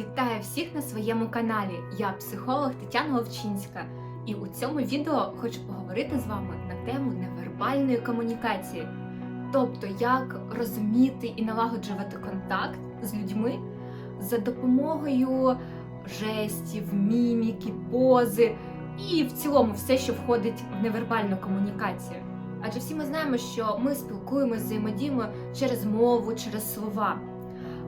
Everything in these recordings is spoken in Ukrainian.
Вітаю всіх на своєму каналі. Я психолог Тетяна Ловчинська, і у цьому відео хочу поговорити з вами на тему невербальної комунікації, тобто як розуміти і налагоджувати контакт з людьми за допомогою жестів, міміки, пози і в цілому все, що входить в невербальну комунікацію. Адже всі ми знаємо, що ми спілкуємося, взаємодіємо через мову, через слова.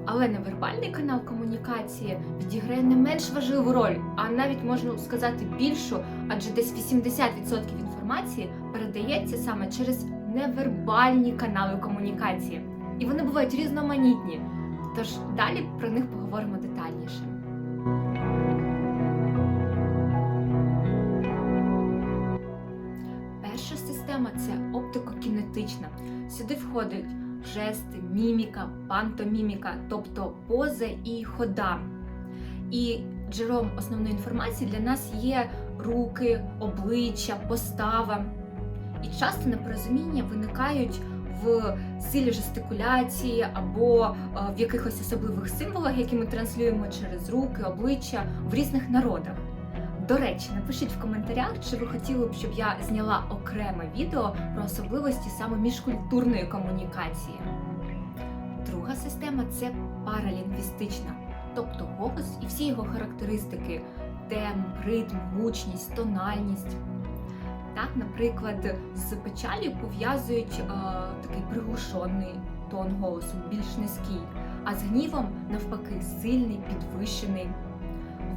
Але невербальний канал комунікації відіграє не менш важливу роль, а навіть можна сказати більшу, адже десь 80% інформації передається саме через невербальні канали комунікації. І вони бувають різноманітні. Тож далі про них поговоримо детальніше. Перша система це оптико-кінетична. Сюди входять жести, міміка, пантоміміка, тобто поза і хода. І джерелом основної інформації для нас є руки, обличчя, постава. І часто непорозуміння виникають в силі жестикуляції або е, в якихось особливих символах, які ми транслюємо через руки, обличчя в різних народах. До речі, напишіть в коментарях, чи ви хотіли б, щоб я зняла окреме відео про особливості саме міжкультурної комунікації. Друга система це паралінгвістична, тобто голос і всі його характеристики: темп, ритм, гучність, тональність. Так, наприклад, з печалю пов'язують е, такий приглушений тон голосу, більш низький, а з гнівом навпаки сильний, підвищений.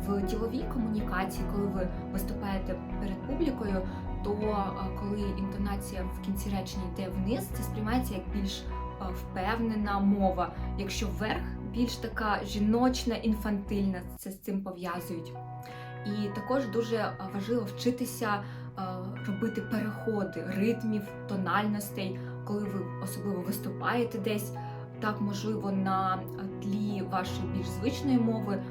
В діловій комунікації, коли ви виступаєте перед публікою, то е, коли інтонація в кінці речення йде вниз, це сприймається як більш е, впевнена мова. Якщо вверх більш така жіночна, інфантильна, це з цим пов'язують. І також дуже е, важливо вчитися робити переходи ритмів, тональностей, коли ви особливо виступаєте десь. Так, можливо, на тлі вашої більш звичної мови,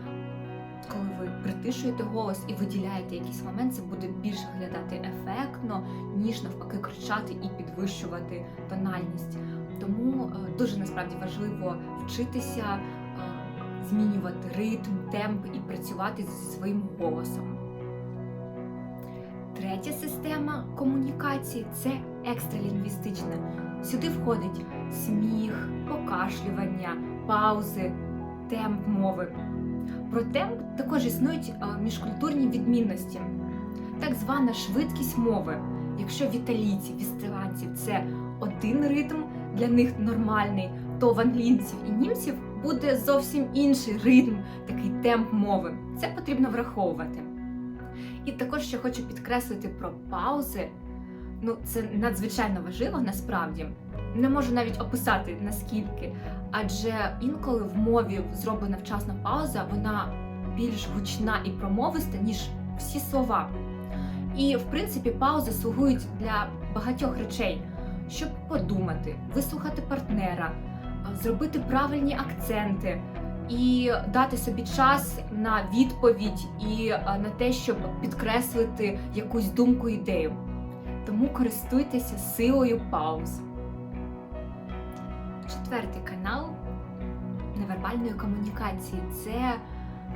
коли ви притишуєте голос і виділяєте якийсь момент, це буде більш виглядати ефектно, ніж навпаки кричати і підвищувати тональність. Тому е, дуже насправді важливо вчитися е, змінювати ритм, темп і працювати зі своїм голосом. Третя система комунікації це екстралінгвістична. Сюди входить сміх, покашлювання, паузи, темп мови. Про темп також існують е, міжкультурні відмінності. Так звана швидкість мови. Якщо в італійців, в це один ритм, для них нормальний, то в англійців і німців буде зовсім інший ритм, такий темп мови. Це потрібно враховувати. І також ще хочу підкреслити про паузи. Ну, це надзвичайно важливо насправді. Не можу навіть описати наскільки, адже інколи в мові зроблена вчасна пауза, вона більш гучна і промовиста, ніж всі слова. І в принципі паузи слугують для багатьох речей, щоб подумати, вислухати партнера, зробити правильні акценти і дати собі час на відповідь і на те, щоб підкреслити якусь думку ідею. Тому користуйтеся силою пауз. Четвертий канал невербальної комунікації це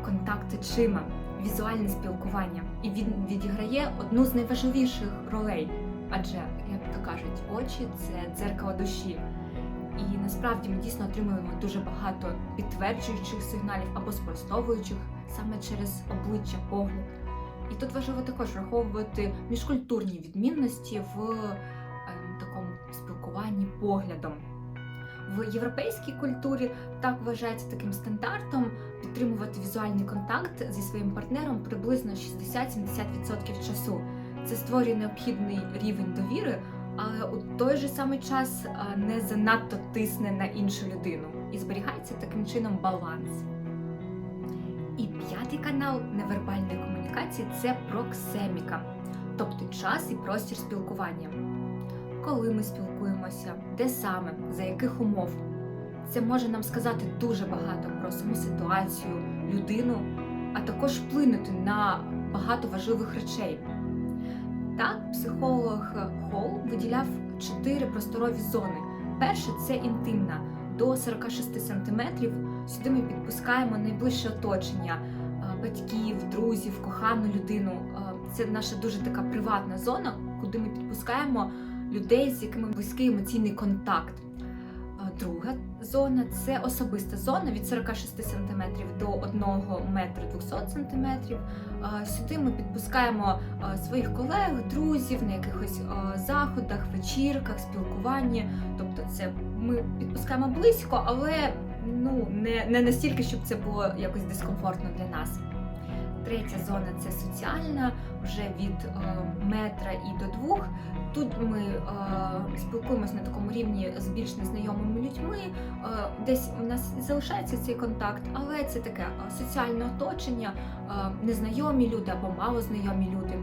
контакт очима, візуальне спілкування. І він відіграє одну з найважливіших ролей. Адже, як то кажуть, очі це дзеркало душі. І насправді ми дійсно отримуємо дуже багато підтверджуючих сигналів або спростовуючих саме через обличчя, погляд. І тут важливо також враховувати міжкультурні відмінності в е, такому спілкуванні поглядом. В європейській культурі так вважається таким стандартом підтримувати візуальний контакт зі своїм партнером приблизно 60-70% часу. Це створює необхідний рівень довіри, але у той же самий час не занадто тисне на іншу людину і зберігається таким чином баланс. І п'ятий канал невербальної комунікації це проксеміка, тобто час і простір спілкування. Коли ми спілкуємося, де саме, за яких умов. Це може нам сказати дуже багато про саму ситуацію, людину, а також вплинути на багато важливих речей. Так, психолог Холл виділяв чотири просторові зони. Перша це інтимна до 46 см Сюди ми підпускаємо найближче оточення е, батьків, друзів, кохану людину. Е, Це наша дуже така приватна зона, куди ми підпускаємо людей, з якими близький емоційний контакт. Е, Друга зона це особиста зона від 46 см до 1 метра 200 см. Сюди ми підпускаємо своїх колег, друзів на якихось заходах, вечірках, спілкуванні. Тобто, це ми підпускаємо близько, але ну не, не настільки, щоб це було якось дискомфортно для нас. Третя зона це соціальна, вже від е, метра і до двох. Тут ми е, спілкуємося на такому рівні з більш незнайомими людьми. Е, десь у нас залишається цей контакт, але це таке е, соціальне оточення, е, незнайомі люди або малознайомі люди.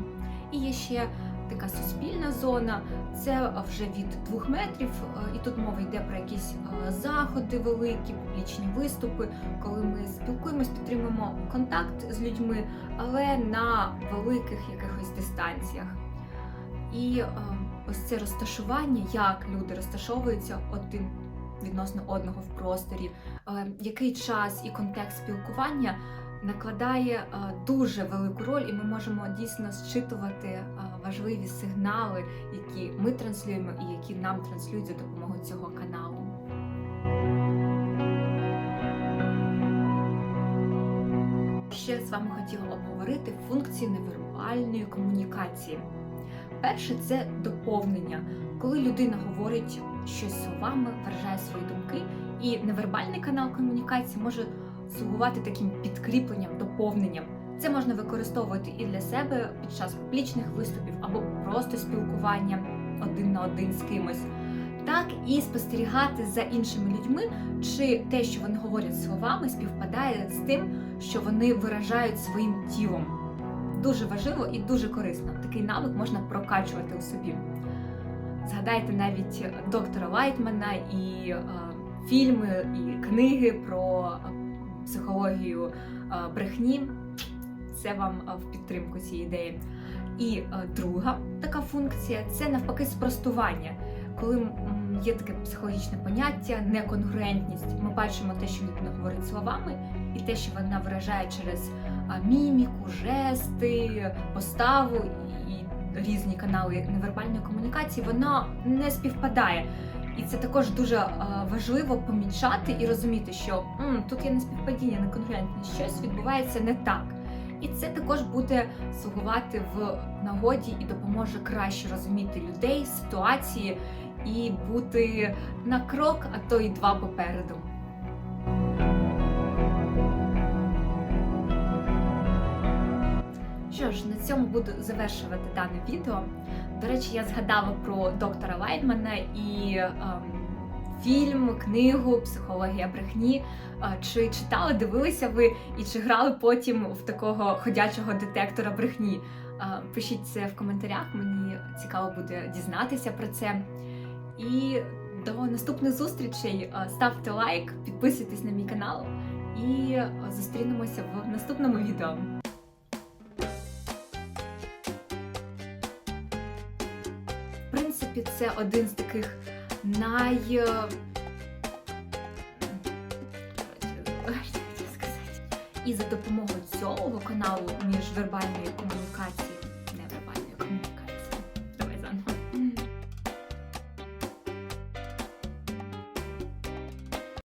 І є ще така суспільна зона, це вже від двох метрів, е, і тут мова йде про якісь е, заходи великі, публічні виступи, коли ми спілкуємось, підтримуємо контакт з людьми, але на великих якихось дистанціях. І е, ось це розташування, як люди розташовуються один відносно одного в просторі, е, який час і контекст спілкування накладає е, дуже велику роль, і ми можемо дійсно зчитувати е, важливі сигнали, які ми транслюємо і які нам транслюють за допомогою цього каналу. Ще з вами хотіла обговорити функції невербальної комунікації. Перше це доповнення, коли людина говорить щось словами, виражає свої думки, і невербальний канал комунікації може слугувати таким підкріпленням, доповненням. Це можна використовувати і для себе під час публічних виступів або просто спілкування один на один з кимось, так і спостерігати за іншими людьми, чи те, що вони говорять словами, співпадає з тим, що вони виражають своїм тілом. Дуже важливо і дуже корисно. Такий навик можна прокачувати у собі. Згадайте навіть доктора Лайтмана і е, фільми, і книги про е, психологію е, брехні. Це вам е, в підтримку цієї ідеї. І е, друга така функція це навпаки спростування. Коли є таке психологічне поняття, неконгруентність. Ми бачимо те, що людина говорить словами, і те, що вона виражає через міміку, жести, поставу і різні канали невербальної комунікації, воно не співпадає. І це також дуже е, важливо помічати і розуміти, що тут є неспівпадіння, неконгруентність, щось відбувається не так. І це також буде слугувати в нагоді і допоможе краще розуміти людей, ситуації і бути на крок, а то й два попереду. Що ж, на цьому буду завершувати дане відео. До речі, я згадала про доктора Лайтмана і ем, фільм, книгу Психологія брехні. Чи читали, дивилися ви і чи грали потім в такого ходячого детектора брехні? Пишіть це в коментарях, мені цікаво буде дізнатися про це. І до наступних зустрічей. Ставте лайк, підписуйтесь на мій канал і зустрінемося в наступному відео. В принципі, це один з таких най. е. І за допомогою цього каналу міжвербальної комунікації